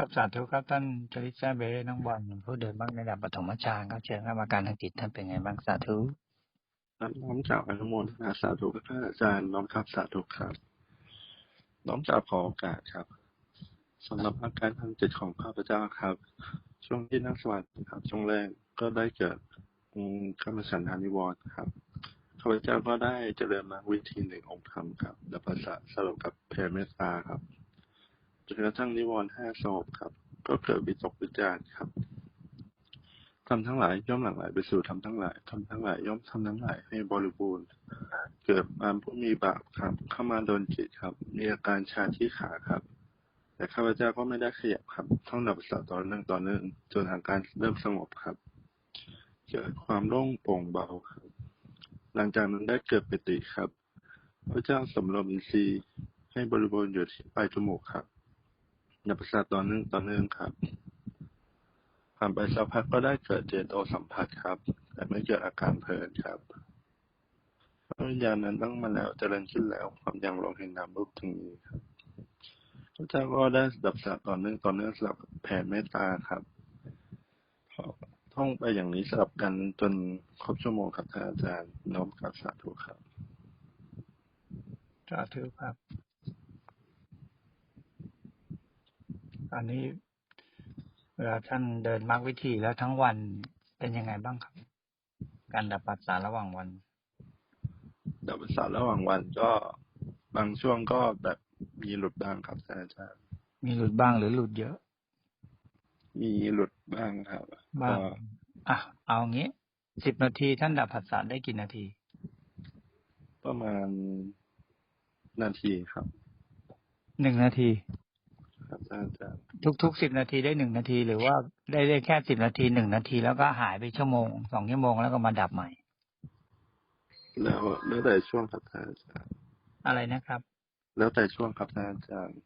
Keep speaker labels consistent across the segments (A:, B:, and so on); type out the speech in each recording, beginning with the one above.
A: ครับสาธุครับท่านจริตาเบน้องบอลผู้เดินบ้างในระดับปฐมฌานครับเชิญครับอาการทางจิตท่านเป็นไงบ้างสาธุ
B: ครับน้อมจากอนุโมทนาสาธุพระอาจารย์น้อมครับสาธุครับ น้อมจากขอโอกาสครับสำหรับอาการทางจิตของข้าพเจ้าครับ ช่วงที่นั่งสมาธิครับช่วงแรกก็ได้เกิดกรรมฉันทานิวรณ์ครับข้าพเจ้าก็ได้เจริญมาวิธีหนึ่งองค์ธรรมครับและภาษาสรุปกับเพรเมตตาครับ จนกระทั่งนิวรณ์ห้าสงบครับ ก็เกิดวิตกวิจารณ์ครับทำทั้งหลายย่อมหลั่งไหลไปสู่ทำทั้งหลายทำทั้งหลายย่อมทำทั้งหลายให้บริบูรณ์ เกิดมาผู้มีบาปครับ เข้ามาโดนจิตครับ มีอาการชาที่ขาครับ แต่ข้าพเจ้าก็ไม่ได้ขยับครับท่องดับสาต่อเนื่องต่อเนื่องจนอาการเริ่มสงบครับ เกิดความโล่งโปร่งเบาครับ หลังจากนั้นได้เกิดปิติครับ พระเจ้าสำรวมอินทรีย์ให้บริบูรณ์อยู่ที่ปลายจมูกครับ ดับสาทต่อเนื่องต่อเนื่องครับ ผ่านไปสักพักก็ได้เกิดเจโตสัมผัสครับ แต่ไม่เกิดอาการเพลินครับพระวิญญาณนั้นตั้งมาแล้วเจริญขึ้นแล้ว ความยังลงเห็นนามรูปถึงนี้ครับพระเจ้าก็ได้ดับสาต่อเนื่องต่อเนื่องสลับแผ่เมตตาครับท่องไปอย่างนี้สลับกันจนครบชั่วโมงครับท่านอาจารย์น้อมกับสาธุครับ
A: สาธุครับ ต อนนี้เวลาท่านเดินมรรควิธีแล้วทั้งวันเป็นยังไงบ้างครับ การดับปัสสาระหว่างวัน
B: ดับสาระหว่างวันก็บางช่วงก็แบบมีหลุดบ้างครับท่านอาจารย์
A: มีหลุดบ้างหรือหลุดเยอะ
B: มีหลุดบ้างครับ
A: บ้าง
B: ก็
A: อะเอางี้สิบนาทีท่านดับผัสสะได้กี่นาที
B: ประมาณนาทีครับ
A: หนึ่งนาที
B: ครับท่านอาจารย์
A: ทุกๆสิบนาทีได้หนึ่งนาที หรือว่าได้ได้แค่สิบนาทีหนึ่งนาที แล้วก็หายไปชั่วโมงสองชั่วโมงแล้วก็มาดับใหม่
B: แล้วแล้วแต่ช่วงครับท่านอาจารย์
A: อะไรนะครับ
B: แล้วแต่ช่วงครับท่านอาจารย์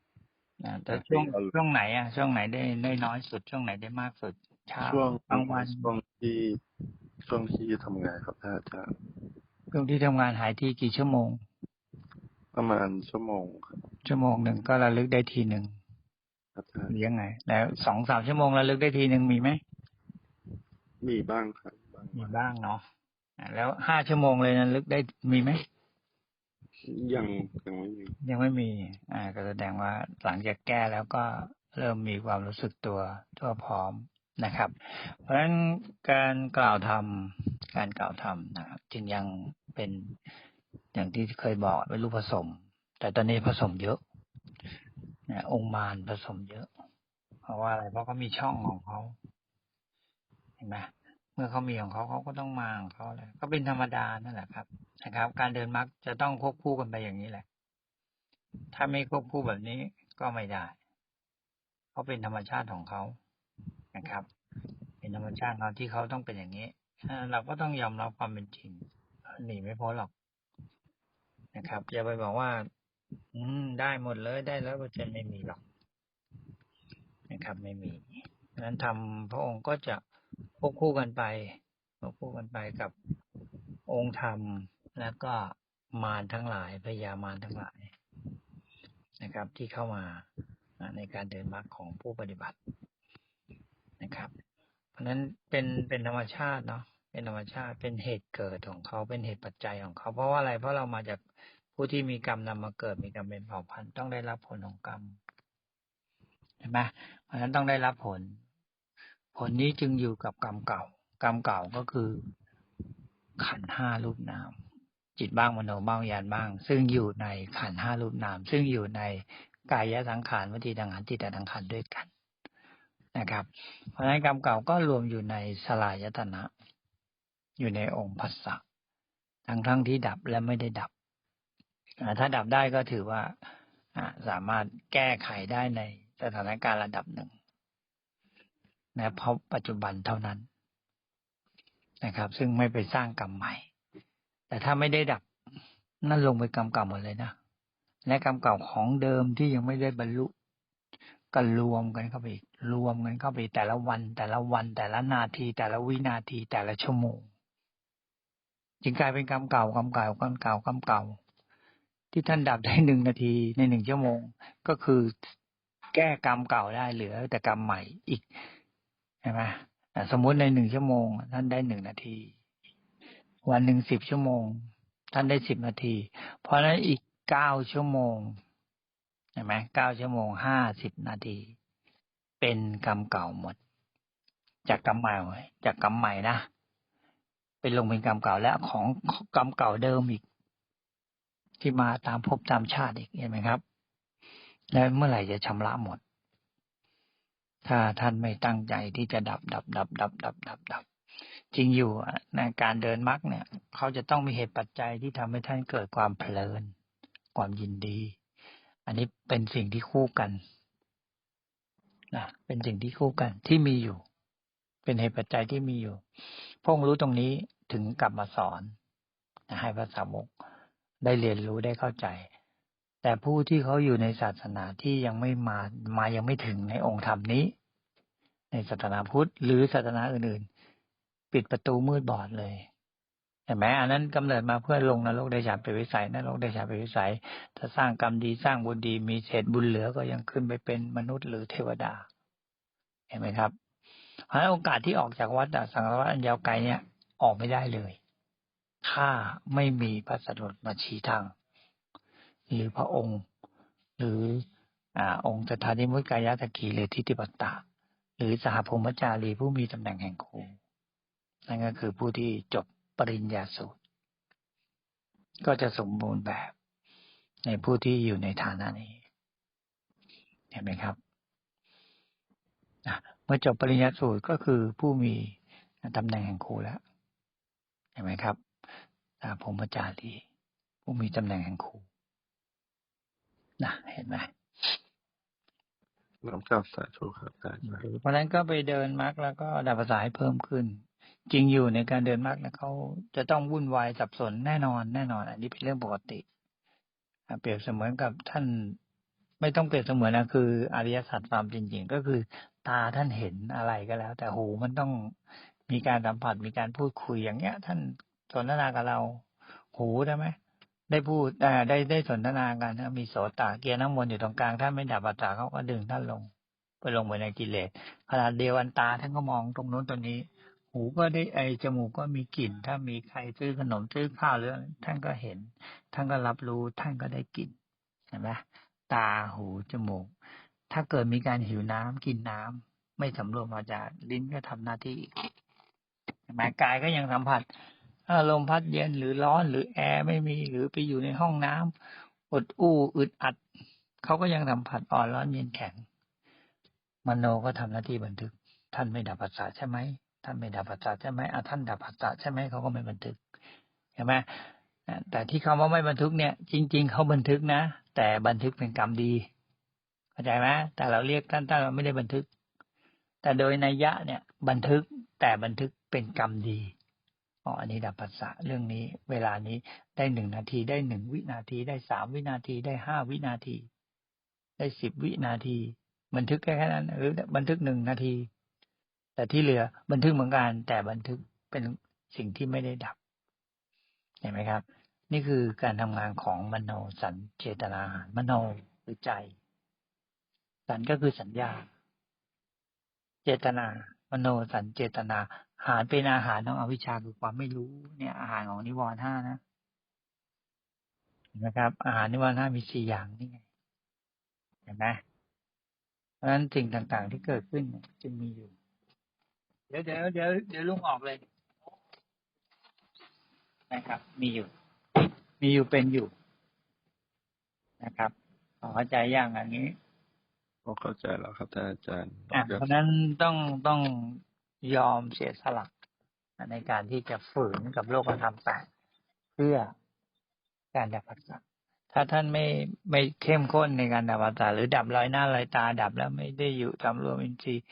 A: อ่าแต่ช่วงช่วงไหนอะ ช่วงไหนได้ได้น้อยสุดช่วงไหนได้มากสุดเช้า
B: ช่วง
A: กลางวัน
B: ช่วงที่ช่วงที่ทำงานครับท่านอาจารย์
A: ช่วงที่ทำงานหายทีกี่ชั่วโมง
B: ประมาณชั่วโมงครับ
A: ชั่วโมงหนึ่งก็ระลึกได้ทีหนึ่ง
B: ครับท่าน
A: หรือยังไง แล้วสองสามชั่วโมงระลึกได้ทีหนึ่งมีไหม
B: มีบ้างครับบาง
A: มี
B: วัน
A: บ้างเนาะอ่าแล้วห้าชั่วโมงเลยระลึกได้มีไหม
B: ยังยังไม่มี
A: ยังไม่มี อ่า ก็แสดงว่าหลังจากแก้แล้วก็เริ่มมีความรู้สึกตัวทั่วพร้อมนะครับ เพราะฉะนั้นการกล่าวธรรมการกล่าวธรรมนะครับ จึงยังเป็นอย่างที่เคยบอกเป็นรูปผสม แต่ตอนนี้ผสมเยอะ นะองค์มารผสมเยอะ เพราะว่าอะไรเพราะเขามีช่องของเขาเห็นไหมเมื่อเขามีของเขาเขาก็ต้องมาของเขาแหละก็เป็นธรรมดานั่นแหละครับ นะครับ การเดินมรรคจะต้องควบคู่กันไปอย่างนี้แหละ ถ้าไม่ควบคู่แบบนี้ก็ไม่ได้เขาเป็นธรรมชาติของเขานะครับ เป็นธรรมชาติเขาที่เขาต้องเป็นอย่างนี้เอ่อเราก็ต้องยอมรับความเป็นจริงหนีไม่พ้นหรอกนะครับอย่าไปบอกว่า อืม ได้หมดเลยได้แล้วเปอร์เซ็นไม่มีหรอกนะครับ ไม่มีดังนั้นทำพระองค์ก็จะควบคู่กันไปควบคู่กันไปกับองค์ธรรม แล้วก็มารทั้งหลายพยามารทั้งหลายนะครับ ที่เข้ามาในการเดินมรรคของผู้ปฏิบัตินะครับ เพราะฉะนั้นเป็นเป็นธรรมชาติเนาะเป็นธรรมชาติเป็นเหตุเกิดของเขาเป็นเหตุปัจจัยของเขา เพราะว่าอะไรเพราะเรามาจาก ผู้ที่มีกรรมนำมาเกิดมีกรรมเป็นเผ่าพันธุ์ต้องได้รับผลของกรรมเห็นไหมเพราะฉะนั้นต้องได้รับผล ผลนี้จึงอยู่กับกรรมเก่า กรรมเก่าก็คือ ขันห้ารูปนาม จิตบ้างมโนบ้างวิญญาณบ้าง ซึ่งอยู่ในขันห้ารูปนาม ซึ่งอยู่ในกายสังขารวิธีดังขันธ์จิตดังขันด้วยกันนะครับ เพราะฉะนั้นกรรมเก่าก็รวมอยู่ในสลายตนะ อยู่ในองค์พัสสะทั้งทั้งที่ดับและไม่ได้ดับ ถ้าดับได้ก็ถือว่าสามารถแก้ไขได้ในสถานการณ์ระดับหนึ่งนะเพราะปัจจุบันเท่านั้นนะครับ ซึ่งไม่ไปสร้างกรรมใหม่ แต่ถ้าไม่ได้ดับนั่นลงไปกรรมเก่าหมดเลยนะและกรรมเก่าของเดิมที่ยังไม่ได้บรรลุก็รวมกันเข้าไปอีกรวมกันเข้าไปแต่ละวัน แต่ละวัน แต่ละนาที แต่ละวินาทีแต่ละชั่วโมงจึงกลายเป็นกรรมเก่ากรรมเก่ากรรมเก่ากรรมเก่า ที่ท่านดับได้หนึ่งนาทีในหนึ่งชั่วโมง ก็คือแก้กรรมเก่าได้เหลือ แต่กรรมใหม่อีกใช่ไหมสมมุติในหนึ่งชั่วโมง ท่านได้หนึ่งนาที วันหนึ่งสิบชั่วโมง ท่านได้สิบนาที เพราะฉะนั้นอีกเก้าชั่วโมงเห็นไหมเก้าชั่วโมงห้าสิบนาที เป็นกรรมเก่าหมด จากกรรมใหม่จากกรรมใหม่นะเป็นลงเป็นกรรมเก่าและของกรรมเก่าเดิมอีก ที่มาตามภพตามชาติอีกเห็นไหมครับ แล้วเมื่อไหร่จะชำระหมด ถ้าท่านไม่ตั้งใจที่จะดับดับดับดับดับดับดับจริงอยู่ในการเดินมรรคเนี่ยเขาจะต้องมีเหตุปัจจัยที่ทำให้ท่านเกิดความเพลิน ความยินดี อันนี้เป็นสิ่งที่คู่กันนะเป็นสิ่งที่คู่กันที่มีอยู่ เป็นเหตุปัจจัยที่มีอยู่พงรู้ตรงนี้ถึงกลับมาสอนให้ภาษาวก ได้เรียนรู้ได้เข้าใจ แต่ผู้ที่เขาอยู่ในศาสนาที่ยังไม่มามายังไม่ถึงในองค์ธรรมนี้ ในศาสนาพุทธหรือศาสนาอื่นๆ ปิดประตูมืดบอดเลยเห็นไหมอันนั้นกำเนิดมาเพื่อลงนรกได้ฉาบไปวิสัยนรกได้ฉาบไปวิสัย ถ้าสร้างกรรมดีสร้างบุญดีมีเศษบุญเหลือก็ยังขึ้นไปเป็นมนุษย์หรือเทวดา เห็นไหมครับเพราะโอกาสที่ออกจากวัดสังฆวัดอันยาวไกลเนี่ยออกไม่ได้เลย ถ้าไม่มีพระสัตว์มาชี้ทาง หรือพระองค์ หรืออ่าองค์สถานิมุตกายะตะกีหรือทิฏฐิปัตตาหรือสหพมจารีผู้มีตำแหน่งแห่งครูนั่นก็คือผู้ที่จบปริญญาสูตร ก็จะสมบูรณ์แบบในผู้ที่อยู่ในฐานะนี้ เห็นไหมครับเมื่อจบปริญญาสูตรก็คือผู้มีตำแหน่งแห่งครูแล้ว เห็นไหมครับ ผมอาจารย์ดีผู้มีตำแหน่งแห่งครูนะเห็นไหม
B: น้อมกลับสาธุครับอาจารย์
A: เพราะนั้นก็ไปเดินมรรคแล้วก็ดับภาษาให้เพิ่มขึ้น จริงอยู่ในการเดินมรรคนะเขาจะต้องวุ่นวายสับสนแน่นอนแน่นอน อันนี้เป็นเรื่องปกติเปรียบเสมือนกับท่าน ไม่ต้องเปรียบเสมือนนะคืออริยสัจความจริงๆ ก็คือ ตาท่านเห็นอะไรก็แล้ว แต่หูมันต้องมีการสัมผัสมีการพูดคุยอย่างเงี้ย ท่าน สนทนากับเรา หูได้ไหมได้พูดอ่าได้ได้สนทนากันมีโสตเกียร์น้ำมนต์อยู่ตรงกลางท่านไม่ดับปัจจาเขาก็ดึงท่านลง ไปลงไปในกิเลสขณะเดียวันตาท่านก็มองตรงโน้นตรงนี้ หูก็ได้ไอจมูกก็มีกลิ่น ถ้ามีใครซื้อขนมซื้อข้าวหรือท่านก็เห็น ท่านก็รับรู้ท่านก็ได้กลิ่นเห็นไหมตาหูจมูก ถ้าเกิดมีการหิวน้ำกินน้ำไม่สำรวมวาจาลิ้นก็ทำหน้าที่หมกายก็ยังสัมผัส ลมพัดเย็นหรือร้อนหรือแอร์ไม่มีหรือไปอยู่ในห้องน้ำอดอู้อึดอัด เขาก็ยังสัมผัสอ่อนร้อนเย็นแข็งมโนก็ทำหน้าที่บันทึก ท่านไม่ดับปัสสาใช่ไหมท่านไม่ดับปัสสาใช่ไหมอะท่านดับปัสสาใช่ไหมเขาก็ไม่บันทึกเห็นไหมแต่ที่คำว่าไม่บันทึกเนี่ย จริง ๆเขาบันทึกนะ แต่บันทึกเป็นกรรมดีเข้าใจไหมแต่เราเรียกท่านท่านเราไม่ได้บันทึก แต่โดยนัยยะเนี่ย บันทึกแต่บันทึกเป็นกรรมดี อ๋ออันนี้ดับภาษาเรื่องนี้ เวลานี้ได้หนึ่งนาทีได้หนึ่งวินาทีได้สามวินาทีได้ห้าวินาที ได้สิบวินาที บันทึกแค่แค่นั้นหรือบันทึกหนึ่งนาที แต่ที่เหลือบันทึกเหมือนกันแต่บันทึกเป็นสิ่งที่ไม่ได้ดับ เห็นไหมครับ นี่คือการทำงานของมโนสัญเจตนา มโนหรือใจ สันก็คือสัญญา เจตนามโนสันเจตนา อาหารเป็นอาหารของอวิชชาคือความไม่รู้ เนี่ย อาหารของนิวรณ์ห้านะเห็นไหมครับ อาหารนิวรณ์ห้ามีสี่อย่างนี่ไงเห็นไหมเพราะฉะนั้นสิ่งต่างๆที่เกิดขึ้นจึงมีอยู่ เดี๋ยวเดี๋ยวเดี๋ยวเดี๋ยวลุงออกเลยนะครับ มีอยู่ มีอยู่เป็นอยู่นะครับขอเข้าใจอย่างอันนี้
B: พอเข้าใจแล้วครับอาจารย์
A: เพราะนั้นต้องต้อง ยอมเสียสละในการที่จะฝืนกับโลกธรรมแปดเพื่อการดับปัสสะถ้าท่านไม่ไม่เข้มข้นในการดับปัสสะหรือดับลอยหน้าลอยตาดับแล้วไม่ได้อยู่ทำรวมอินทรีย์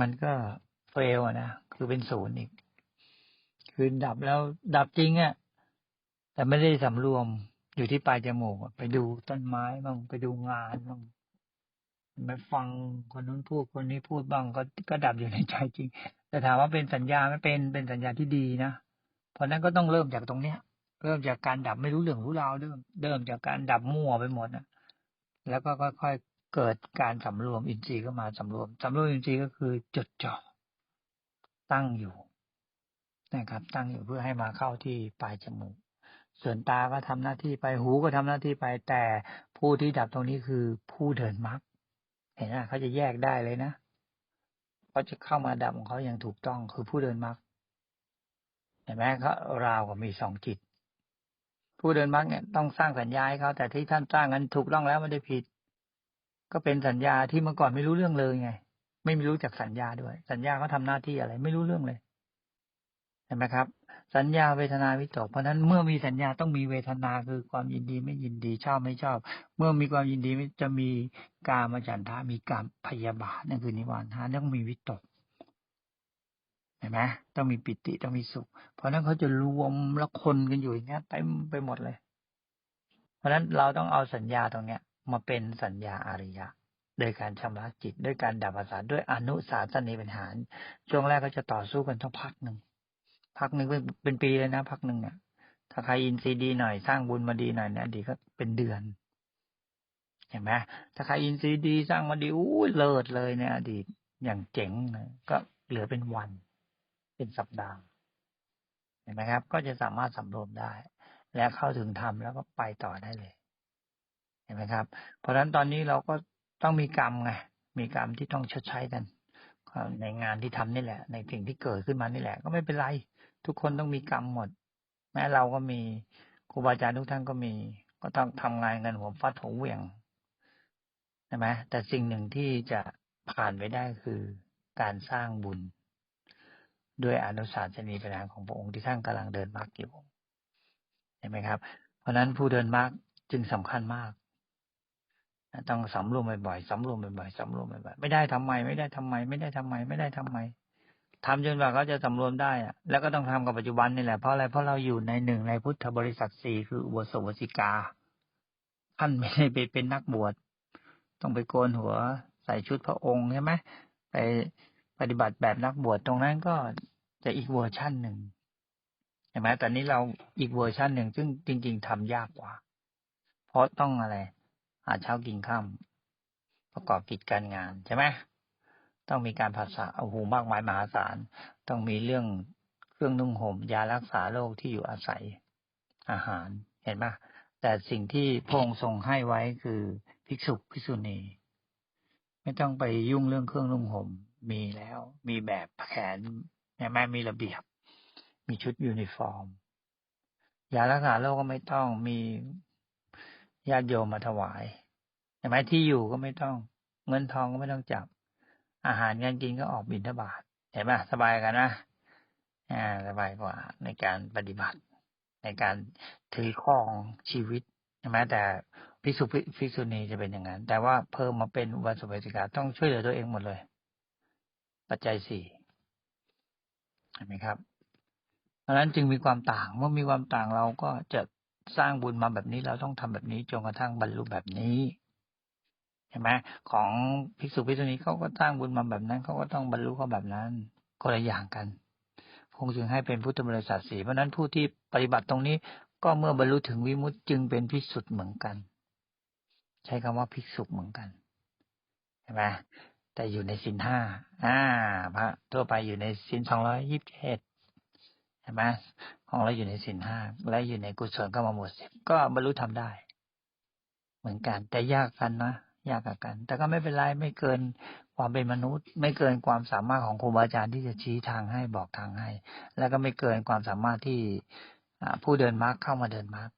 A: มันก็เฟลนะคือเป็นศูนย์อีก คือดับแล้วดับจริงอะ่ะแต่ไม่ได้สำรวมอยู่ที่ปลายจมูกไปดูต้นไม้บ้างไปดูงานบ้าง ไปฟังคนนู้นพูดคนนี้พูดบ้างก็ก็ดับอยู่ในใจจริง แต่ถามว่าเป็นสัญญาไม่เป็นเป็นสัญญาที่ดีนะเพราะนั้นก็ต้องเริ่มจากตรงเนี้ย เริ่มจากการดับไม่รู้เรื่องรู้ราวเริ่มเริ่มจากการดับมั่วไปหมดนะแล้วก็ค่อยๆเกิดการสำรวมอินทรีย์ก็มาสำรวมสำรวมอินทรีย์ก็คือจดจ่อตั้งอยู่นะครับ ตั้งอยู่เพื่อให้มาเข้าที่ปลายจมูกส่วนตาก็ทำหน้าที่ไปหูก็ทำหน้าที่ไปแต่ผู้ที่ดับตรงนี้คือผู้เดินมรรค เห็นไหมเขาจะแยกได้เลยนะเขาจะเข้ามาดับของเขาอย่างถูกต้องคือผู้เดินมรรคเห็นไหมเขาราวกับมีสองจิต ผู้เดินมรรคเนี่ยต้องสร้างสัญญาให้เขาแต่ที่ท่านสร้างนั้นถูกต้องแล้วไม่ได้ผิด ก็เป็นสัญญาที่เมื่อก่อนไม่รู้เรื่องเลยไง ไม่รู้จักสัญญาด้วย สัญญาเขาทำหน้าที่อะไร ไม่รู้เรื่องเลยเห็นไหมครับ สัญญาเวทนาวิตก เพราะนั้นเมื่อมีสัญญาต้องมีเวทนาคือความยินดีไม่ยินดีชอบไม่ชอบ เมื่อมีความยินดีจะมีกามฉันทะมีกามพยาบาทนั่นคือนิวรณ์ห้าต้องมีวิตกเห็นไหมต้องมีปิติต้องมีสุข เพราะนั้นเขาจะรวมแล้วคนกันอยู่อย่างเงี้ยเต็มไปหมดเลย เพราะฉะนั้นเราต้องเอาสัญญาตรงเนี้ย มาเป็นสัญญาอาริยะโดยการชำระจิตด้วยการดับประสาด้วยอนุสาสนีปัญหารช่วงแรกก็จะต่อสู้กันทั้งพักหนึ่ง พักหนึ่งเป็นเป็นปีเลยนะพักหนึ่งเนี่ยถ้าใครอินซีดีหน่อยสร้างบุญมาดีหน่อยเนี่ยดีก็เป็นเดือนเห็นไหมถ้าใครอินซีดีสร้างมาดีอู้เลิศเลยเนี่ยอดีตอย่างเจ๋งก็เหลือเป็นวัน เป็นสัปดาห์เห็นไหมครับ ก็จะสามารถสำรวมได้ และเข้าถึงธรรมแล้วก็ไปต่อได้เลย เห็นไหมครับ เพราะฉะนั้นตอนนี้เราก็ต้องมีกรรมไงมีกรรมที่ต้องชดใช้กันในงานที่ทำนี่แหละ ในสิ่งที่เกิดขึ้นมานี่แหละ ก็ไม่เป็นไร ทุกคนต้องมีกรรมหมด แม้เราก็มีครูบาอาจารย์ทุกท่านก็มี ก็ต้องทำงานกันหัวฟัดหัวเหวี่ยงใช่ไหมแต่สิ่งหนึ่งที่จะผ่านไปได้คือการสร้างบุญ ด้วยอนุสาสนีปัญหาของพระองค์ที่ท่านกำลังเดินมรรคอยู่เห็นไหมครับ เพราะฉะนั้นผู้เดินมรรคจึงสำคัญมากต้องสำรวมบ่อยๆสำรวมบ่อยๆสำรวมบ่อยๆไม่ได้ทำไม ไม่ได้ทำไม ไม่ได้ทำไม ไม่ได้ทำไม ทำจนกว่าเขาจะสำรวมได้อะแล้วก็ต้องทำกับปัจจุบันนี่แหละเพราะอะไรเพราะเราอยู่ในหนึ่งในพุทธบริษัทสี่คืออุโบสถวสิกา ท่านไม่ได้ไปเป็นนักบวช ต้องไปโกนหัวใส่ชุดพระองค์ใช่ไหมไปปฏิบัติแบบนักบวชตรงนั้นก็จะอีกเวอร์ชั่นหนึ่งเห็นไหมแต่นี้เราอีกเวอร์ชั่นหนึ่งซึ่งจริง ๆทำยากกว่า เพราะต้องอะไรหาเช้ากินข้ามประกอบกิจการงานใช่ไหม ต้องมีการภาษาโอ้โหมากมายมหาศาล ต้องมีเรื่องเครื่องนุ่งห่มยารักษาโรคที่อยู่อาศัยอาหารเห็นไหมแต่สิ่งที่พระองค์ทรงให้ไว้คือภิกษุภิกษุณี ไม่ต้องไปยุ่งเรื่องเครื่องนุ่งห่มมีแล้ว มีแบบแขนใช่มมีระเบียบ มีชุดยูนิฟอร์มยารักษาโรคก็ไม่ต้องมีญาติโยมมาถวายใช่ไหมที่อยู่ก็ไม่ต้อง เงินทองก็ไม่ต้องจับ อาหารการกินก็ออกบิณฑบาตเห็นไหมสบายกันนะอ่าสบายกว่าในการปฏิบัติ ในการถือครองชีวิตใช่ไหมแต่ภิกษุภิกษุณีจะเป็นอย่างนั้น แต่ว่าเพิ่มมาเป็นอุบาสกเบสิกาต้องช่วยเหลือตัวเองหมดเลย ปัจจัยสี่เห็นไหมครับเพราะนั้นจึงมีความต่าง เมื่อมีความต่างเราก็จะสร้างบุญมาแบบนี้เราต้องทำแบบนี้จนกระทั่งบรรลุแบบนี้ เห็นไหมของภิกษุภิกษุณีเขาก็สร้างบุญมาแบบนั้นเขาก็ต้องบรรลุเขาแบบนั้นคนละอย่างกันคงจึงให้เป็นพุทธบริษัทสีเพราะนั้นผู้ที่ปฏิบัติตรงนี้ก็เมื่อบรรลุถึงวิมุตติจึงเป็นภิกษุเหมือนกัน ใช้คำว่าภิกษุเหมือนกันเห็นไหมแต่อยู่ในสินห้าอ่าพระทั่วไปอยู่ในสินสองร้อยยิบเจ็ดเห็นไหมของเราอยู่ในสินห้าและอยู่ในกุศลก็มาหมดสิบก็บรรลุทำได้ เหมือนกันแต่ยากกันนะ ยากกัน แต่ก็ไม่เป็นไรไม่เกินความเป็นมนุษย์ ไม่เกินความสามารถของครูบาอาจารย์ที่จะชี้ทางให้บอกทางให้ แล้วก็ไม่เกินความสามารถที่ผู้เดินมารรคเข้ามาเดินมารรค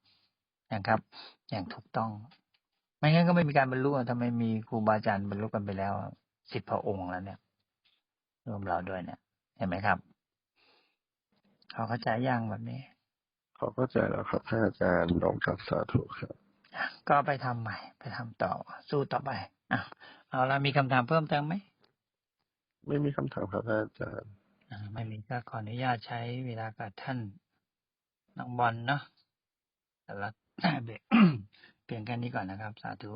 A: นะครับ อย่างถูกต้องไม่งั้นก็ไม่มีการบรรลุทำไมมีครูบาอาจารย์บรรลุกันไปแล้วสิบพระองค์แล้วเนี่ยรวมเราด้วยเนี่ย เห็นไหมครับเขาเข้าใจย่างแบบนี้
B: เขาเข้าใจแล้วครับท่านอาจารย์น้องกับสาธุครับ
A: ก็ไปทำใหม่ ไปทำต่อสู้ต่อไปอะเอาละมีคำถามเพิ่มเติมไหม
B: ไม่มีคำถามครับอาจารย์
A: ไม่มีก็ขออนุญาตใช้เวลากับท่านน้องบอลเนาะแต่ละเบรกเปลี่ยนกันนี้ก่อนนะครับ สาธุ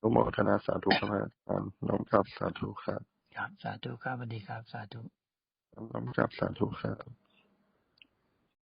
B: นุโมทนาสาธุครับอาจารย์น้องครับสาธุครับ
A: ครับสาธุครับสวัสดีครับ สาธุ
B: น้องครับสาธุครับ